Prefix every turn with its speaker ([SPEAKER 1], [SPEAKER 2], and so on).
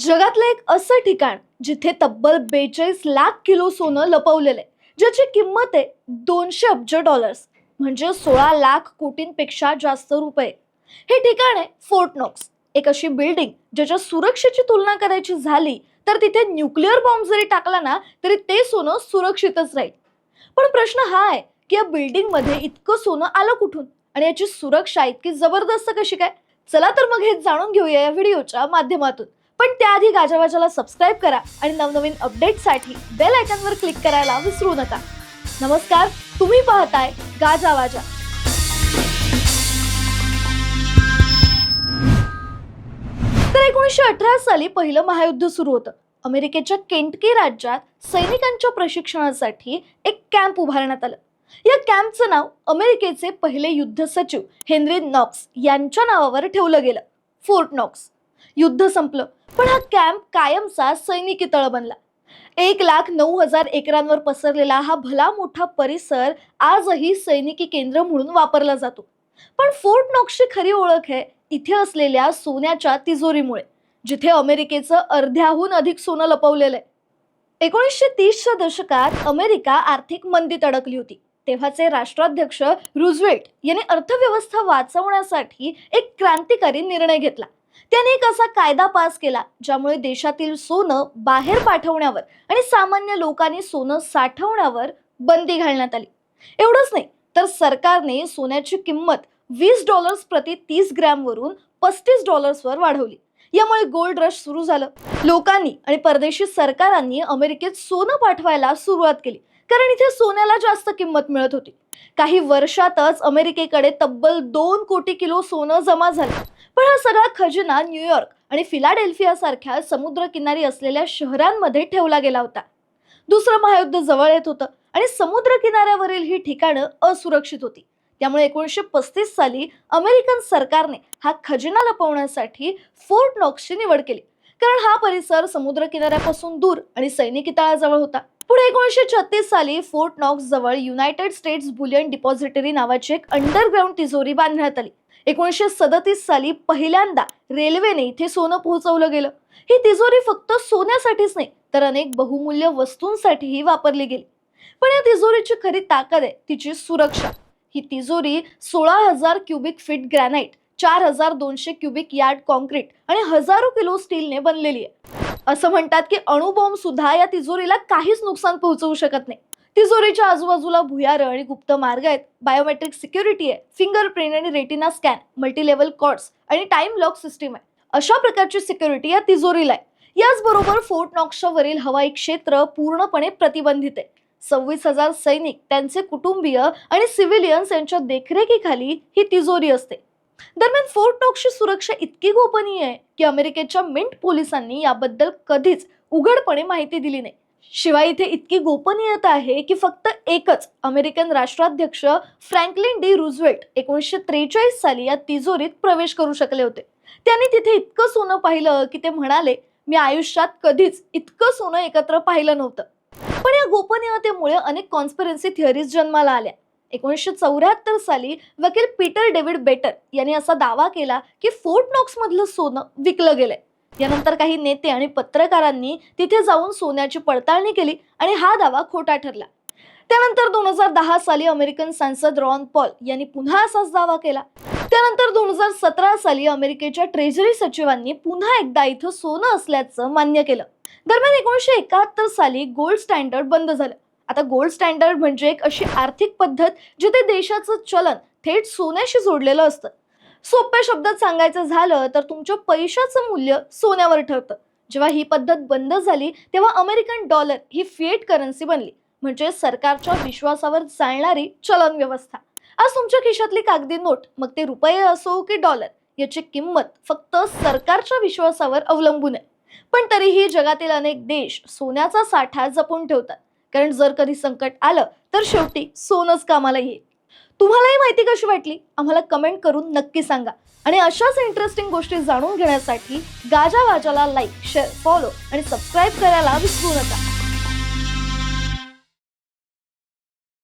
[SPEAKER 1] जगातलं एक असं ठिकाण जिथे तब्बल बेचाळीस लाख किलो सोनं लपवलेलं आहे ज्याची किंमत आहे दोनशे अब्ज डॉलर्स म्हणजे सोळा लाख कोटींपेक्षा जास्त रुपये. हे ठिकाण आहे फोर्ट नॉक्स एक अशी बिल्डिंग ज्याच्या सुरक्षेची तुलना करायची झाली तर तिथे न्यूक्लिअर बॉम्ब जरी टाकला ना तरी ते सोनं सुरक्षितच राहील. पण प्रश्न हा आहे की या बिल्डिंगमध्ये इतकं सोनं आलं कुठून? आणि याची सुरक्षा इतकी जबरदस्त कशी काय? चला तर मग हे जाणून घेऊया या व्हिडिओच्या माध्यमातून. पण त्याआधी गाजावाजाला सबस्क्राईब करा आणि नवनवीन अपडेटसाठी बेल आयकॉनवर क्लिक करायला विसरू नका. नमस्कार तुम्ही पाहताय गाजावाजा तर एकोणीसशे अठरा साली पहिलं महायुद्ध सुरू होतं. अमेरिकेच्या केंटकी राज्यात सैनिकांच्या प्रशिक्षणासाठी एक कॅम्प उभारण्यात आलं. या कॅम्पचं नाव अमेरिकेचे पहिले युद्ध सचिव हेनरी नॉक्स यांच्या नावावर ठेवलं गेलं. Fort Knox. युद्ध संपलं. पण हा कॅम्प कायमचा सैनिकी तळ बनला. एक लाख नऊ हजार एकरांवर पसरलेला हा भला मोठा परिसर आजही सैनिकी केंद्र म्हणून वापरला जातो. पण फोर्ट नॉक्सची खरी ओळख आहे इथे असलेल्या सोन्याच्या तिजोरीमुळे जिथे अमेरिकेचं अर्ध्याहून अधिक सोनं लपवलेलं आहे. एकोणीसशे तीसच्या दशकात अमेरिका आर्थिक मंदीत अडकली होती. तेव्हाचे राष्ट्राध्यक्ष रुझवेल्ट यांनी अर्थव्यवस्था वाचवण्यासाठी एक क्रांतिकारी निर्णय घेतला. त्याने एक असा कायदा पास केला ज्यामुळे देशातील सोनं बाहेर पाठवण्यावर आणि सामान्य लोकांनी सोनं साठवण्यावर बंदी घालण्यात आली. एवढंच नाही तर सरकारने सोन्याची किंमत वीस डॉलर्स प्रति तीस ग्रॅमवरून पस्तीस डॉलर्सवर वाढवली. यामुळे गोल्ड रश सुरू झालं. लोकांनी आणि परदेशी सरकारांनी अमेरिकेत सोनं पाठवायला सुरुवात केली. कारण इथे सोन्याला जास्त किंमत मिळत होती. काही वर्षातच अमेरिकेकडे तब्बल दोन कोटी किलो सोनं जमा झालं. पण हा सगळा खजिना न्यूयॉर्क आणि फिलाडेल्फिया सारख्या समुद्रकिनारी असलेल्या शहरांमध्ये ठेवला गेला होता. दुसरं महायुद्ध जवळ येत होतं आणि समुद्र किनाऱ्यावरील ही ठिकाणं असुरक्षित होती. त्यामुळे एकोणीसशे पस्तीस साली अमेरिकन सरकारने हा खजिना लपवण्यासाठी फोर्ट नॉक्सची निवड केली. कारण हा परिसर समुद्र किनाऱ्यापासून दूर आणि सैनिकी तळाजवळ होता. पुढे एकोणीसशे छत्तीस साली फोर्ट नॉक्स जवळ युनायटेड स्टेट्स बुलियन डिपॉझिटरी नावाची एक अंडरग्राऊंड तिजोरी बांधण्यात आली. एकोणीसशे सदतीस साली पहिल्यांदा रेल्वेने इथे सोनं पोहोचवलं गेलं. ही तिजोरी फक्त सोन्यासाठीच नाही तर अनेक बहुमूल्य वस्तूंसाठीही वापरली गेली. पण या तिजोरीची खरी ताकद आहे तिची सुरक्षा. ही तिजोरी सोळा हजार क्युबिक फीट ग्रॅनाइट चार हजार दोनशे क्युबिक यार्ड कॉन्क्रीट आणि हजारो किलो स्टीलने बनलेली आहे. असं म्हणतात की अणुबॉम्ब सुद्धा या तिजोरीला काहीच नुकसान पोहोचवू शकत नाही. तिजोरीच्या आजूबाजूला भुयार आणि गुप्त मार्ग आहेत. बायोमेट्रिक सिक्युरिटी आहे. फिंगरप्रिंट आणि रेटिना स्कॅन मल्टीलेवल कॉर्ड्स आणि टाइम लॉक सिस्टीम आहे. अशा प्रकारची सिक्युरिटी या तिजोरीला आहे. याचबरोबर फोर्ट नॉक्सच्या वरील हवाई क्षेत्र पूर्णपणे प्रतिबंधित आहे. सव्वीस हजार सैनिक त्यांचे कुटुंबीय आणि सिव्हिलियन्स यांच्या देखरेखीखाली ही तिजोरी असते. दरम्यान फोर्ट नॉक्सची सुरक्षा इतकी गोपनीय आहे की अमेरिकेच्या मिंट पोलिसांनी याबद्दल कधीच उघडपणे माहिती दिली नाही. शिवाय इथे इतकी गोपनीयता आहे की फक्त एकच अमेरिकन राष्ट्राध्यक्ष फ्रँकलिन डी रुझवेल्ट एकोणीसशे त्रेचाळीस साली या तिजोरीत प्रवेश करू शकले होते. त्यांनी तिथे इतकं सोनं पाहिलं की ते म्हणाले मी आयुष्यात कधीच इतकं सोनं एकत्र पाहिलं नव्हतं. पण या गोपनीयतेमुळे अनेक कॉन्स्पिरन्सी थिअरीज जन्माला आल्या. एकोणीसशे चौऱ्याहत्तर साली वकील पीटर डेव्हिड बेटर यांनी असा दावा केला की फोर्ट नॉक्स मधलं सोनं विकलं गेलंय. यानंतर काही नेते आणि पत्रकारांनी तिथे जाऊन सोन्याची पडताळणी केली आणि हा दावा खोटा ठरला. त्यानंतर दोन हजार दहा साली अमेरिकन सांसद रॉन पॉल यांनी पुन्हा असाच दावा केला. त्यानंतर दोन हजार सतरा साली अमेरिकेच्या ट्रेजरी सचिवांनी पुन्हा एकदा इथं सोनं असल्याचं मान्य केलं. दरम्यान एकोणीसशे एकाहत्तर साली गोल्ड स्टँडर्ड बंद झालं. आता गोल्ड स्टँडर्ड म्हणजे एक अशी आर्थिक पद्धत जिथे देशाचं चलन थेट सोन्याशी जोडलेलं असतं. सोप्या शब्दात सांगायचं झालं तर तुमच्या पैशाचं मूल्य सोन्यावर ठरतं. जेव्हा ही पद्धत बंद झाली तेव्हा अमेरिकन डॉलर ही फिएट करन्सी बनली. म्हणजे सरकारच्या विश्वासावर चालणारी चलन व्यवस्था. आज तुमच्या खिशातली कागदी नोट मग ते रुपये असो की डॉलर याची किंमत फक्त सरकारच्या विश्वासावर अवलंबून आहे. पण तरीही जगातील अनेक देश सोन्याचा साठा जपून ठेवतात. कारण जर कधी संकट आलं तर शेवटी सोनच कामाला येईल. तुम्हालाही माहिती कशी वाटली? आम्हाला कमेंट करून नक्की सांगा. आणि अशाच इंटरेस्टिंग गोष्टी जाणून घेण्यासाठी गाजा वाजाला लाईक शेअर फॉलो आणि सबस्क्राईब करायला विसरू नका.